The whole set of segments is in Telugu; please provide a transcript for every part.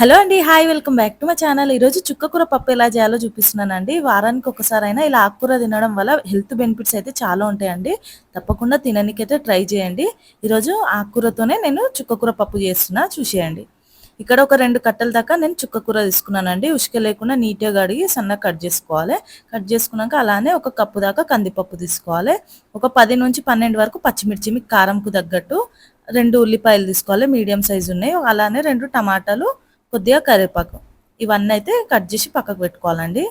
హలో అండి hi welcome back to my channel. ఈరోజు చుక్కకూర పప్పు ఎలా చేయాలో చూపిస్తున్నానండి. వారానికి ఒకసారైనా ఇలా ఆకుకూర తినడం వల్ల హెల్త్ బెనిఫిట్స్ అయితే చాలా ఉంటాయండి. తప్పకుండా తిననికైతే ట్రై చేయండి. ఈరోజు ఆకుకూరతోనే నేను చుక్కకూర పప్పు చేస్తున్నా చూసేయండి. ఇక్కడ ఒక రెండు కట్టల దాకా నేను చుక్కకూర తీసుకున్నానండి. ఉసుక లేకుండా నీట్గా కడిగి సన్నగా కట్ చేసుకోవాలి. కట్ చేసుకున్నాక అలానే ఒక కప్పు దాకా కందిపప్పు తీసుకోవాలి. ఒక పది నుంచి పన్నెండు వరకు పచ్చిమిర్చి మీకు కారంకు తగ్గట్టు రెండు ఉల్లిపాయలు తీసుకోవాలి. మీడియం సైజు ఉన్నాయి. అలానే రెండు టమాటాలు కొద్దిగా కరివేపాకు. ఇవన్నీ అయితే కట్ చేసి పక్కకు పెట్టుకోవాలండి.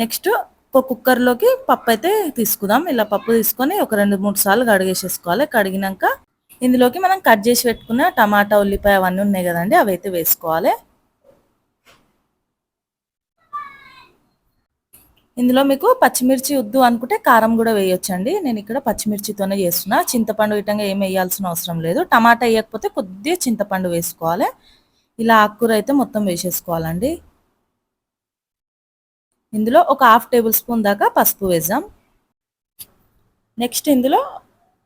నెక్స్ట్ ఒక కుక్కర్లోకి పప్పు అయితే తీసుకుందాం. ఇలా పప్పు తీసుకొని ఒక రెండు మూడు సార్లు కడిగేసేసుకోవాలి. కడిగినాక ఇందులోకి మనం కట్ చేసి పెట్టుకున్న టమాటా ఉల్లిపాయ అవన్నీ ఉన్నాయి కదండి అవి అయితే వేసుకోవాలి. ఇందులో మీకు పచ్చిమిర్చి వద్దు అనుకుంటే కారం కూడా వేయొచ్చండి. నేను ఇక్కడ పచ్చిమిర్చితోనే చేస్తున్నా. చింతపండు ఇటంగా ఏం వేయాల్సిన అవసరం లేదు. టమాటా వేయకపోతే కొద్దిగా చింతపండు వేసుకోవాలి. ఇలా ఆకుకూర అయితే మొత్తం వేసేసుకోవాలండి. ఇందులో ఒక హాఫ్ టేబుల్ స్పూన్ దాకా పసుపు వేద్దాం. నెక్స్ట్ ఇందులో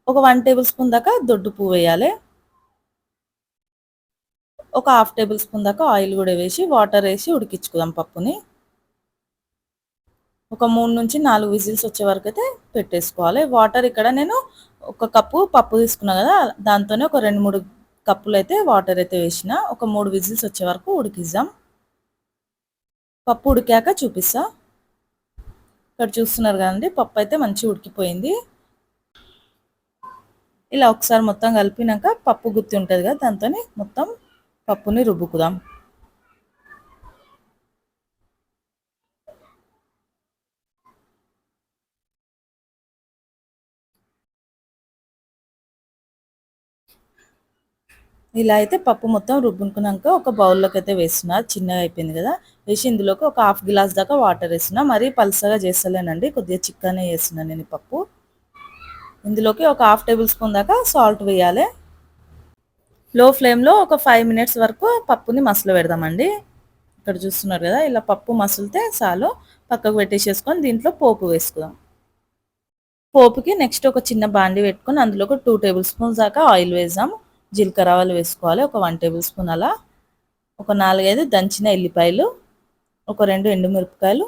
ఒక వన్ టేబుల్ స్పూన్ దాకా దొడ్డు పువ్వు వేయాలి. ఒక హాఫ్ టేబుల్ స్పూన్ దాకా ఆయిల్ కూడా వేసి వాటర్ వేసి ఉడికించుకుందాం పప్పుని. ఒక మూడు నుంచి నాలుగు విజిల్స్ వచ్చే వరకు అయితే పెట్టేసుకోవాలి. వాటర్ ఇక్కడ నేను ఒక కప్పు పప్పు తీసుకున్నా కదా దాంతోనే ఒక రెండు మూడు కప్పులు అయితే వాటర్ అయితే వేసిన ఒక మూడు విజిల్స్ వచ్చే వరకు ఉడికిద్దాం. పప్పు ఉడికాక చూపిస్తా. ఇక్కడ చూస్తున్నారు కదండి పప్పు అయితే మంచిగా ఉడికిపోయింది. ఇలా ఒకసారి మొత్తం కలిపినాక పప్పు గుత్తి ఉంటుంది కదా దాంతో మొత్తం పప్పుని రుబ్బుకుదాం. ఇలా అయితే పప్పు మొత్తం రుబ్బుకున్నాక ఒక బౌల్లోకి అయితే వేస్తున్నా చిన్నగా అయిపోయింది కదా. వేసి ఇందులోకి ఒక హాఫ్ గ్లాస్ దాకా వాటర్ వేస్తున్నా. మరీ పలుసగా చేస్తలేనండి కొద్దిగా చిక్కనే వేస్తున్నాను నేను పప్పు. ఇందులోకి ఒక హాఫ్ టేబుల్ స్పూన్ దాకా సాల్ట్ వేయాలి. లో ఫ్లేమ్లో ఒక ఫైవ్ మినిట్స్ వరకు పప్పుని మసలు పెడదామండి. ఇక్కడ చూస్తున్నారు కదా ఇలా పప్పు మసులితే చాలు. పక్కకు పెట్టేసేసుకొని దీంట్లో పోపు వేసుకుందాం. పోపుకి నెక్స్ట్ ఒక చిన్న బాండి పెట్టుకొని అందులో ఒక టూ టేబుల్ స్పూన్స్ దాకా ఆయిల్ వేద్దాం. జీలకర్ర ఆవాలు వేసుకోవాలి. ఒక వన్ టేబుల్ స్పూన్ అలా. ఒక నాలుగైదు దంచిన ఎల్లిపాయలు. ఒక రెండు ఎండుమిరపకాయలు.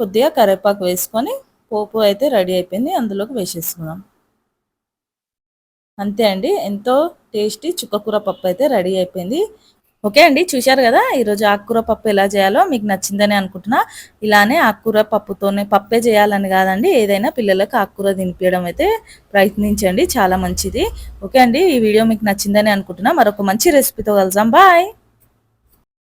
కొద్దిగా కరివేపాకు వేసుకొని పోపు అయితే రెడీ అయిపోయింది. అందులోకి వేసేసుకున్నాం అంతే అండి. ఎంతో టేస్టీ చుక్కకూర పప్పు అయితే రెడీ అయిపోయింది. ఓకే అండి చూశారు కదా? ఈరోజు ఆకుకూర పప్పు ఎలా చేయాలో మీకు నచ్చిందని అనుకుంటున్నా. ఇలానే ఆకుకూర పప్పుతోనే పప్పే చేయాలని కాదండి ఏదైనా పిల్లలకు ఆకుకూర తినిపించడం అయితే ప్రయత్నించండి చాలా మంచిది. ఓకే అండి ఈ వీడియో మీకు నచ్చిందని అనుకుంటున్నా. మరొక మంచి రెసిపీతో కలుసాం బాయ్!